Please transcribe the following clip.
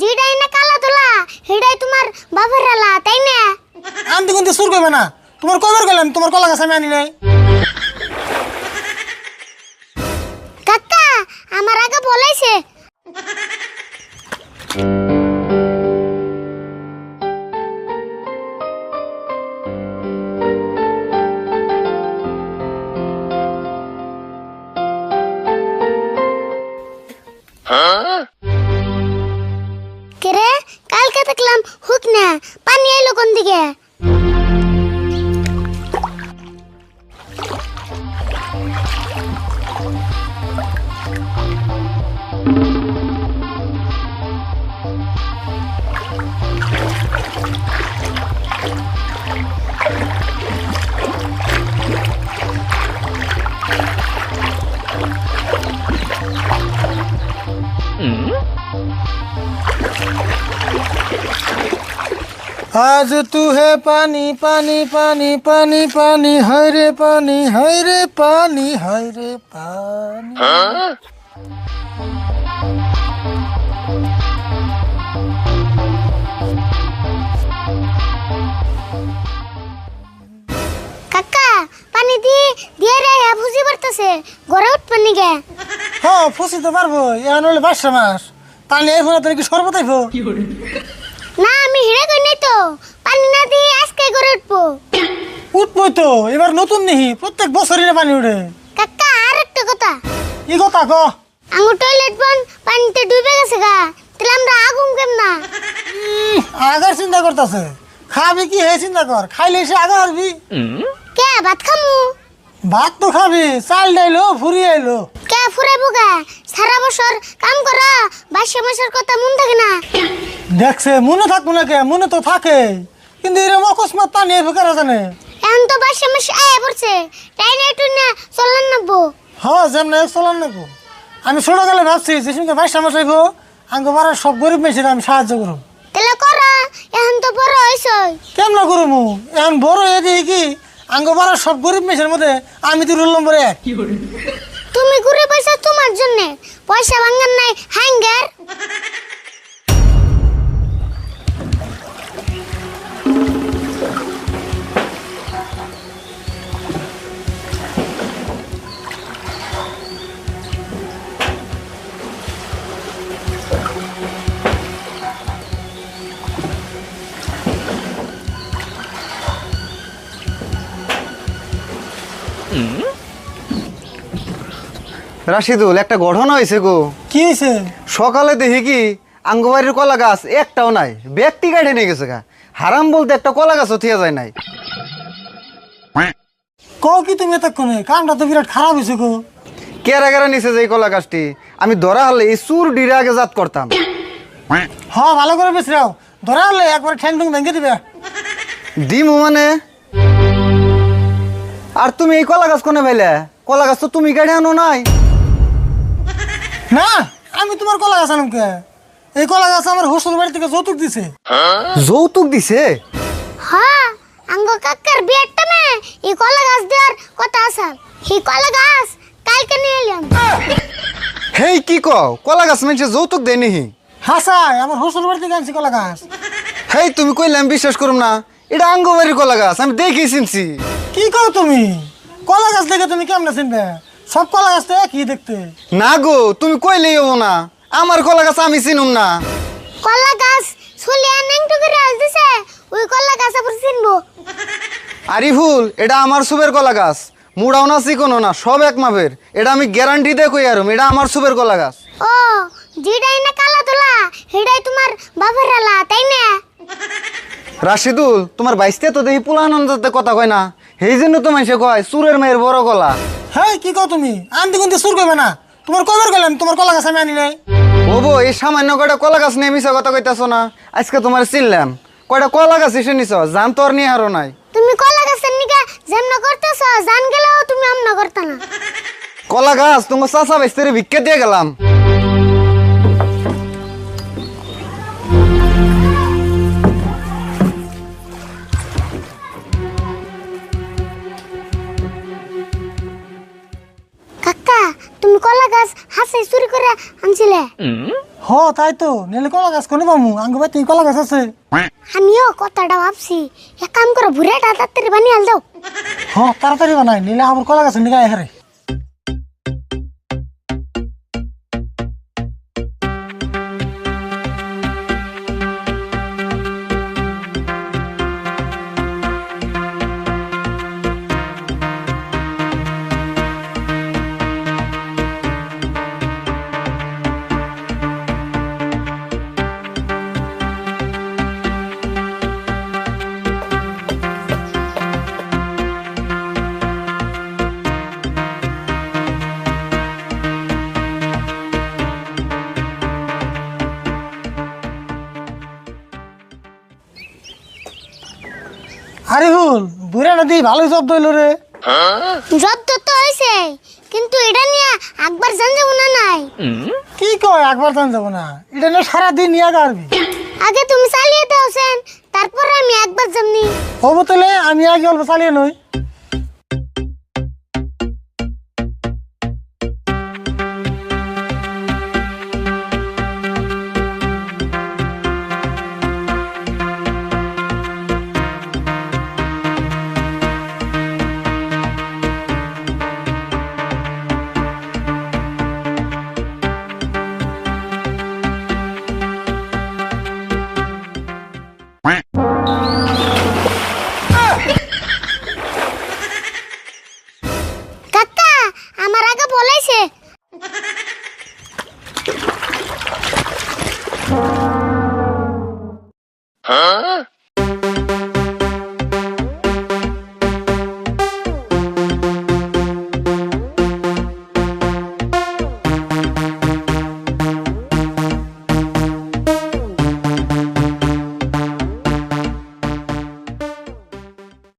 যেটাই না কালা তোলা সেটাই তোমার বাবার আলা তাই না? আনতে কিন্তু সুর করবে না। তোমার কবার গেলাম তোমার কলা গাছ আমি আনি নাই। কাকা আমার আগে বলেছে কেরে দেখলাম হুক না পানি এলো কোন দিকে? আজ তু হে পানি পানি পানি পানি পানি হায় রে পানি হায় রে পানি হায় রে পানি। কাকা পানি দিয়ে দিয়ে রে বুঝি পারতেছে ঘরে উঠবে নিগে হ্যাঁ ফুসি তো পারব এখন হলে বাসা মাস। পানি এই ফোনে তোর কি সর্বত আইবো না আমি হিরে কই নাই তো পানি না দিয়ে আজকে ঘরে উঠবো উঠবো তো এবার নতুন নেহি প্রত্যেক বছরই না পানি উঠে কাকা আর একটা কথা। কি কথা ক আঙ্গুর টয়লেট বন পানিতে ডুবে গেছে গা। তাহলে আমরা আগুন কেম না আগার চিন্তা করতেছে। খাবি কি হে চিন্তা কর খাইলে এসে আগা হারবি। কে ভাত খামু? ভাত তো খাবি চাল ডাইলো ফুরি আইলো। কে ফুরাইবো গা? সারা বছর কাম করা বাইশে মাসের কথা মন থাকে না। দেখছে মনে থাকব না কে মনে তো থাকে। কিন্তু এরকম অকস্মাৎ পানি এসে কারা জানে। এখন তো বাইশে মাস আয়া পড়ছে। তাই না একটু না চললেন নাবো হ্যাঁ যেমন চলান নেব আমি ছোট গেলে ভাবছি যে সঙ্গে বাইশ মাস আইবো আঙ্গ পাড়ার সব গরিব মেয়েছিল আমি সাহায্য করব তাহলে করা এখন তো বড় হয়েছে। কেমন করব এখন বড় হয়ে দিয়ে কি আঙ্গ পাড়ার সব গরিব মেয়েছের মধ্যে আমি তো রুল নম্বরে এক। তুমি ঘুরে পয়সা তোমার জন্য পয়সা ভাঙার নাই হ্যাঙ্গার রাশিদুল একটা ঘটনা হয়েছে গো। কি হয়েছে? সকালে দেখি কি আঙ্গবাড়ির কলা গাছ একটাও নাই। ব্যক্তি কাটে নিয়ে গেছে গা। হারাম বলতে একটা কলা গাছও থিয়া যায় নাই। কও কি তুমি এতক্ষণে? কামটা তো বিরাট খারাপ হয়েছে গো। কেরা কেরা নিছে যে কলা গাছটি। আমি ধরা হলে এই চুর ডিরে আগে জাত করতাম। হ্যাঁ ভালো করে বেশ ধরা হলে একবার ঠ্যাং ঠুং ভেঙে দিবে। দিমু মানে? আর তুমি এই কলা গাছ কোনে ভাইলে কলা গাছ তো তুমি কাটে আনো নাই। না আমি তোমার কলা গাছ আনুম কে? এই কলা গাছ আমার হোস্টেল বাড়ি থেকে যৌতুক দিছে। যৌতুক দিছে? হ্যাঁ আঙ্গ কাকার বিয়ের টামে এই কলা গাছ দেওয়ার কথা আসাল এই কলা গাছ কালকে নিয়ে এলাম। হেই কি কও? কলা গাছ মানুষে যৌতুক দেয় নিহি হাসাই আমার হোস্টেল বাড়ি থেকে আনছি কলা গাছ। হেই তুমি কইলাম বিশ্বাস করুম না। এটা আঙ্গবাড়ির কলা গাছ আমি দেখি চিনছি। কি কও তুমি? কলা গাছ দেখে তুমি কেমনে চিনবে? সব কলা গাছ তো একই দেখতে। না গো তুমি কইলেই হব না। আমার কলা গাছ আমি চিনুম না। কলা গাছ ছুলিয়া নেংটু করে আল দিছে ওই কলা গাছ আবার চিনবো। আরিফুল এটা আমার সুবের কলা গাছ। মুড়াও না চিকনো না সব এক মাপের। এটা আমি গ্যারান্টি দিয়ে কই আরম এটা আমার সুবের কলা গাছ। ও যেটাই না কালা তোলা সেটাই তোমার বাবার আলা তাই না? রাশিদুল তোমার বাইসতে তো দেখি পুলানন্দতে কথা কয় না। সেই জন্য তো মানুষে কয় সুরের মেয়ের বড় কলা হ্যাঁ কি কও তুমি? আনতে কিন্তু সুর করবে না। তোমার কবার গেলাম? তোমার কলা গাছ আমি আনি নাই। ওবো এই সামান্য কয়টা কলা গাছ নিয়ে মিশা কথা কইতাছো না? আজকে তোমার চিনলাম কয়টা কলা গাছ এসে নিছ? জান তোর নিয়ে হারো নাই। তুমি কলা গাছের নিকে যেমন করতেছ জান গেলেও তুমি আমনা করতে না। কলা গাছ তোমার চাচা বাইস্তেরে ভিক্ষা দিয়ে গেলাম। তুমি কলা গাছ হাসে চুরি করে আন আনছিলে। হ তাই তো। নিলে কলা গাছ কোন পামু? আঙ্গ বাই তুই কলা গাছ আছে। আমিও কথাটা ভাবছি এক কাম করো ভুরেটা তাড়াতাড়ি বানিয়ে আল দাও। হ তাড়াতাড়ি বানাই নিলে আমার কলা গাছ নিয়ে হারে। আরে ভুল বুড়া নদী ভালো শব্দ হইল রে। যত তো হয়েছে কিন্তু এটা নিয়ে একবার জান যাব না নাই? কি কয় একবার জান যাব না? এটা নিয়ে সারাদিন নিয়ে গাড়বি আগে তুমি চালিয়ে দাওছেন তারপরে আমি একবার যামনি হব তাহলে আমি আগে অল্প চালিয়ে নই।